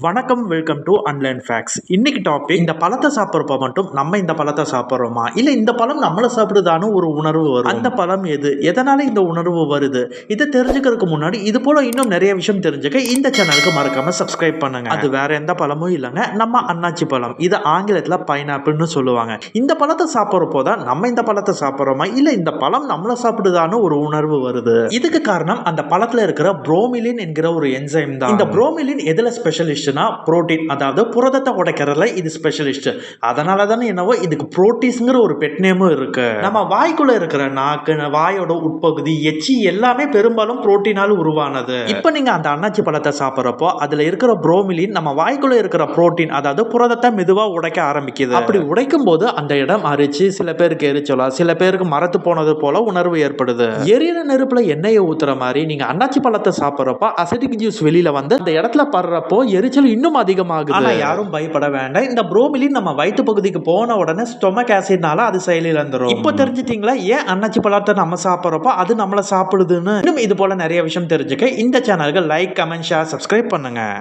வணக்கம் welcome to online facts இன்னைக்கு topic இந்த பழத்தை சாப்பிட்றப்ப மட்டும் நம்ம இந்த பழத்தை சாப்பிட்றோமா? இல்லை இந்த பழம் நம்மளை சாப்பிடுதான்னு ஒரு உணர்வு வரும். அந்த பழம் எது? எதனால இந்த உணர்வு வருது? இதை தெரிஞ்சுக்கிறதுக்கு முன்னாடி இது போல இன்னும் நிறைய விஷயம் தெரிஞ்சுக்க இந்த சேனலுக்கு மறக்காம சப்ஸ்கிரைப் பண்ணுங்க. அது வேற எந்த பழமும் இல்லைங்க. நம்ம அன்னாச்சி பழம். இது ஆங்கிலத்தில் பைனாப்பிள்னு சொல்லுவாங்க. இந்த பழத்தை சாப்பிட்றப்போ தான் நம்ம இந்த பழத்தை சாப்பிட்றோமா? இல்லை இந்த பழம் நம்மளை சாப்பிடுதான்னு ஒரு உணர்வு வருது. இதுக்கு காரணம் அந்த பழத்துல இருக்கிற புரோமிலின் என்கிற ஒரு என்சைம் தான். இந்த புரோமிலின் எதுல ஸ்பெஷலிஸ்ட்னா புரோட்டீன் அதாவது புரதத்தை உடைக்கிறதுல இது ஸ்பெஷலிஸ்ட் அதனால தானே என்னவோ இதுக்கு புரோட்டீஸ்ங்கிற ஒரு பெட் நேமும் இருக்கு. நம்ம வாய்க்குள்ள இருக்கிற நாக்கு வாயோட உட்பகுதி எச்சி எல்லாமே பெரும்பாலும் புரோட்டீனால் உருவானது. இப்போ நீங்க அந்த அன்னாச்சி பழத்தை சாப்பிட்றப்போ அதுல இருக்கிற புரோமிலின் நம்ம வாய்க்குள்ள இருக்கிற புரோட்டீன் அதாவது புரதத்தை மெதுவா உடைக்க ஆரம்பிக்குது. அப்படி உடைக்கும் போது அந்த இடம் அரிச்சு சில பேருக்கு எரிச்சலா சில பேருக்கு மரத்து போனது போல உணர்வு ஏற்படுது. எரியிற நெருப்புல எண்ணெயை ஊத்துற மாதிரி நீங்க அன்னாச்சி பழத்தை சாப்பிட்றப்போ அசிடிக் ஜூஸ் வெளியில வந்து அந்த இடத்துல படுறப்போ எரிச்சல் இன்னும் அதிகமாகுது. ஆனா யாரும் பயப்பட வேண்டாம். இந்த புரோமிலின் நம்ம வயிற்று பகுதிக்கு போன உடனே ஸ்டொமக் ஆசிட்னால அது செயலிழந்துரும் இப்போ தெரிஞ்சிட்டீங்களா? ஏன் அன்னாச்சி பழத்தை நம்ம சாப்பிட்றப்போ அது நம்மளை சாப்பிடுதுன்னு? இன்னும் இது போல நிறைய விஷயம் தெரிஞ்சுக்க இந்த சேனலுக்கு லைக் கமெண்ட் ஷேர் சப்ஸ்கிரைப் பண்ணுங்க.